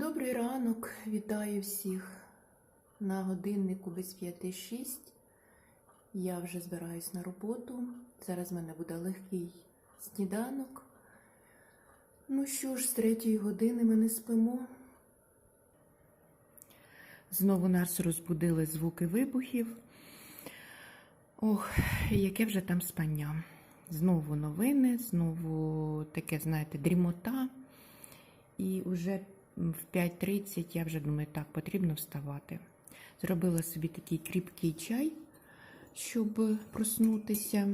Добрий ранок, вітаю всіх на годиннику без п'яти шість. Я вже збираюсь на роботу. Зараз в мене буде легкий сніданок. Ну що ж, з третьої години ми не спимо. Знову нас розбудили звуки вибухів. Ох, яке вже там спання. Знову новини, знову таке, знаєте, дрімота. І вже в 5.30 я вже думаю, так, потрібно вставати. Зробила собі такий кріпкий чай, щоб проснутися.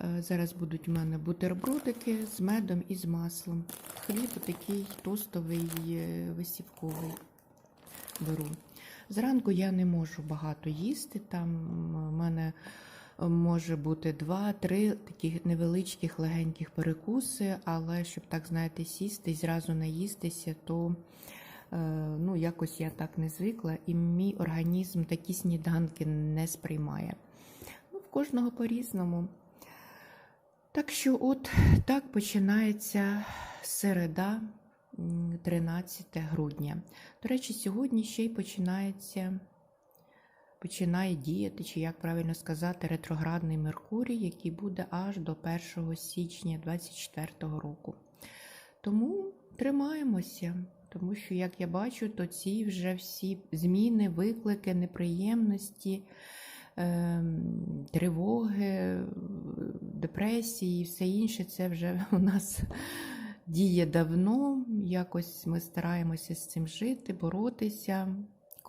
Е, Зараз будуть у мене бутербродики з медом і з маслом. Хліб такий тостовий, е, висівковий беру. Зранку я не можу багато їсти. Там в мене може бути два-три таких невеличких легеньких перекуси, але щоб так, знаєте, сісти і зразу наїстися, то е, ну, якось я так не звикла, і мій організм такі сніданки не сприймає. Ну, в кожного по-різному. Так що, от так починається середа, 13 грудня. До речі, сьогодні ще й починається починає діяти, чи як правильно сказати, ретроградний Меркурій, який буде аж до 1 січня 2024 року. Тому тримаємося, тому що, як я бачу, то ці вже всі зміни, виклики, неприємності, ем, тривоги, депресії і все інше, це вже у нас діє давно. Якось ми стараємося з цим жити, боротися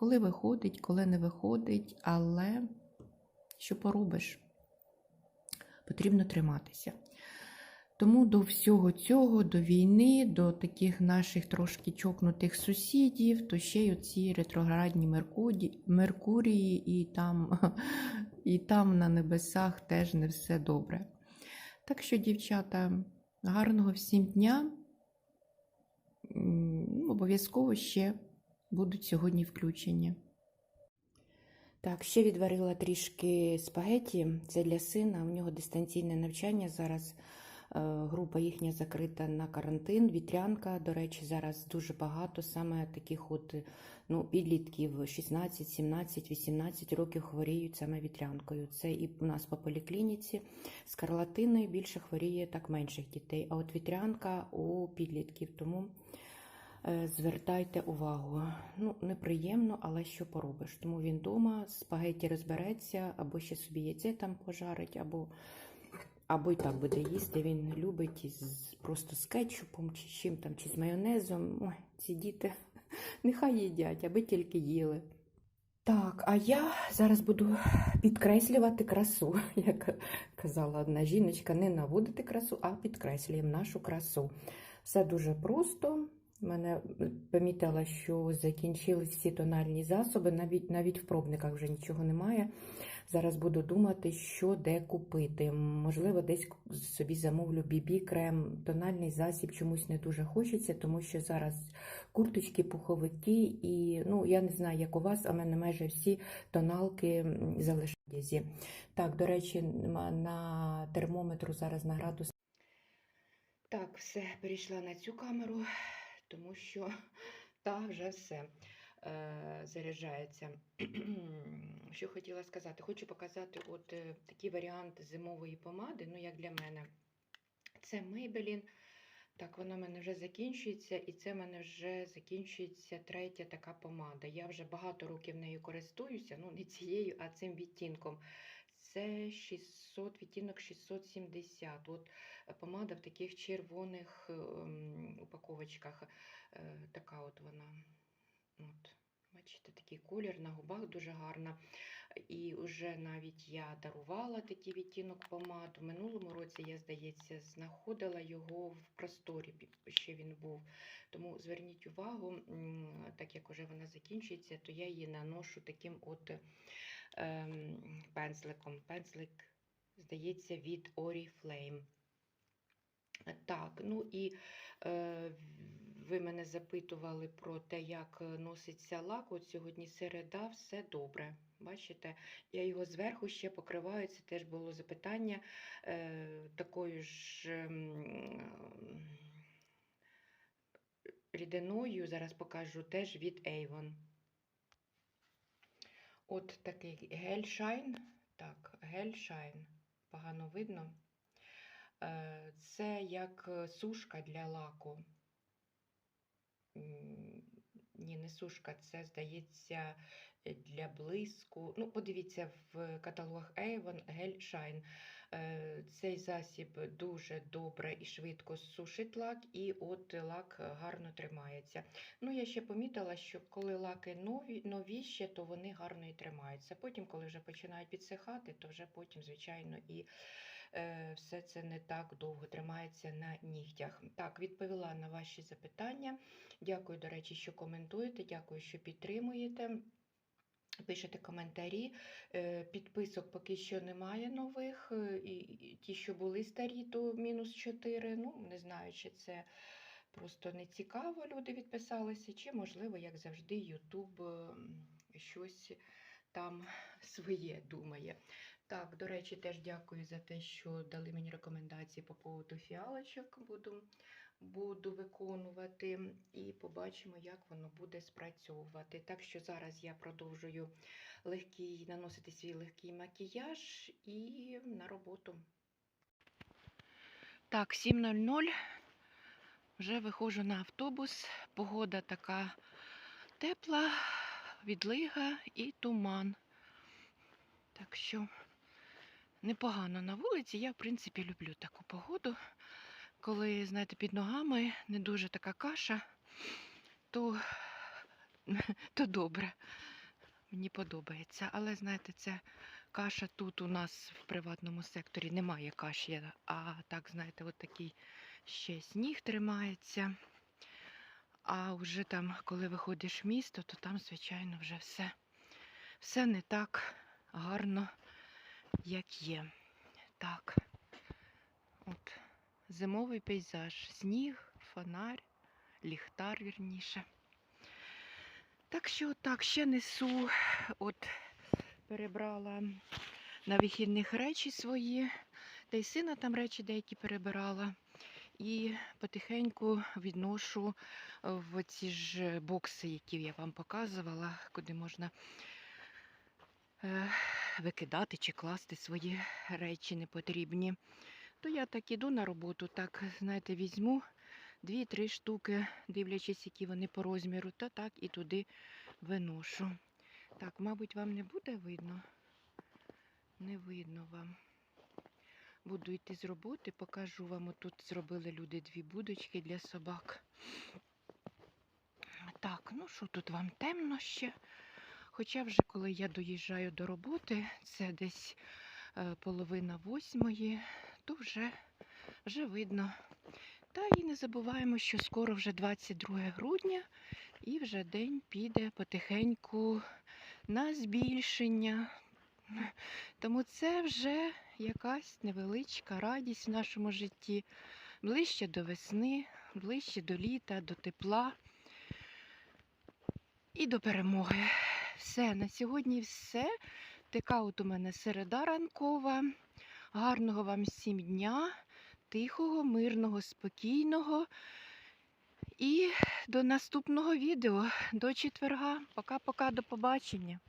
коли виходить, коли не виходить, але що поробиш? Потрібно триматися. Тому до всього цього, до війни, до таких наших трошки чокнутих сусідів, то ще й оці ретроградні Меркурі, Меркурії, і там, і там на небесах теж не все добре. Так що, дівчата, гарного всім дня. Обов'язково ще будуть сьогодні включені. Так, ще відварила трішки спагеті. Це для сина. У нього дистанційне навчання. Зараз е, група їхня закрита на карантин. Вітрянка, до речі, зараз дуже багато саме таких от ну, підлітків 16, 17, 18 років хворіють саме вітрянкою. Це і у нас по поліклініці. Скарлатиною більше хворіє так менших дітей. А от вітрянка у підлітків. Тому Е, Звертайте увагу. Ну, неприємно, але що поробиш. Тому він вдома, спагеті розбереться, або ще собі яйце там пожарить, або або й так буде їсти. Він любить із, просто з кетчупом, чи чим там, чи з майонезом. Ой, ці діти нехай їдять, аби тільки їли. Так, а я зараз буду підкреслювати красу, як казала одна жіночка, не наводити красу, а підкреслюємо нашу красу. Все дуже просто. Мене помітила, що закінчились всі тональні засоби, навіть навіть в пробниках вже нічого немає. Зараз буду думати, що де купити. Можливо, десь собі замовлю бібі-крем, тональний засіб чомусь не дуже хочеться, тому що зараз курточки, пуховики, і ну я не знаю, як у вас, а в мене майже всі тоналки залишаються. Так, до речі, на термометру зараз на градус. Так, все, перейшла на цю камеру тому що та вже все е, заряджається. що хотіла сказати? Хочу показати от е, такий варіант зимової помади, ну, як для мене. Це Maybelline. Так, вона в мене вже закінчується, і це в мене вже закінчується третя така помада. Я вже багато років нею користуюся, ну не цією, а цим відтінком. Це 600, відтінок 670. От е, помада в таких червоних ем, упаковочках. Е, така от вона. От. Бачите, такий колір на губах дуже гарна. І вже навіть я дарувала такий відтінок помад. У минулому році, я, здається, знаходила його в просторі, ще він був. Тому зверніть увагу, так як вже вона закінчується, то я її наношу таким от ем, пензликом. Пензлик, здається, від Oriflame. Так, ну і е, ви мене запитували про те, як носиться лак. От сьогодні середа, все добре. Бачите, я його зверху ще покриваю. Це теж було запитання е, такою ж. Е, рідиною, зараз покажу теж від Avon. От такий гельшайн. Так, гельшайн, Погано видно. Е, Це як е, сушка для лаку. Ні, не сушка, це, здається, для блиску. Ну, подивіться в каталогах Avon. Е, Цей засіб дуже добре і швидко сушить лак, і от лак гарно тримається. Ну, я ще помітила, що коли лаки нові, новіші, то вони гарно і тримаються. Потім, коли вже починають підсихати, то вже потім, звичайно, і е, все це не так довго тримається на нігтях. Так, відповіла на ваші запитання. Дякую, до речі, що коментуєте, дякую, що підтримуєте. Пишете коментарі. Е, Підписок поки що немає нових. е, І ті, що були старі, то мінус 4. Ну, не знаю, чи це просто не цікаво, люди відписалися, чи, можливо, як завжди, Ютуб ем, щось там своє думає. Так, до речі, теж дякую за те, що дали мені рекомендації по поводу фіалочок. Буду, буду виконувати і побачимо, як воно буде спрацьовувати. Так що зараз я продовжую легкий, наносити свій легкий макіяж і на роботу. Так, 7.00. Вже виходжу на автобус. Погода така тепла, відлига і туман. Так що непогано на вулиці. Я, в принципі, люблю таку погоду. Коли, знаєте, під ногами не дуже така каша, то, то добре. Мені подобається. Але, знаєте, це каша тут у нас в приватному секторі немає каші. А так, знаєте, от такий ще сніг тримається. А вже там, коли виходиш в місто, то там, звичайно, вже все, все не так гарно, як є. Так, от зимовий пейзаж, сніг, фонарь, ліхтар, вірніше. Так що так, ще несу, от перебрала на вихідних речі свої, та й сина там речі деякі перебирала. І потихеньку відношу в ці ж бокси, які я вам показувала, куди можна е, викидати чи класти свої речі непотрібні. То я так іду на роботу, так, знаєте, візьму дві-три штуки, дивлячись, які вони по розміру, та так і туди виношу. Так, мабуть, вам не буде видно? Не видно вам. Буду йти з роботи, покажу вам. Тут зробили люди дві будочки для собак. Так, ну що тут вам темно ще. Хоча вже коли я доїжджаю до роботи, це десь е, половина восьмої, то вже, вже видно. Та і не забуваємо, що скоро вже 22 грудня, і вже день піде потихеньку на збільшення. Тому це вже якась невеличка радість в нашому житті. Ближче до весни, ближче до літа, до тепла і до перемоги. Все, на сьогодні все. Така от у мене середа ранкова. Гарного вам всім дня, тихого, мирного, спокійного. І до наступного відео, до четверга. Пока-пока, до побачення.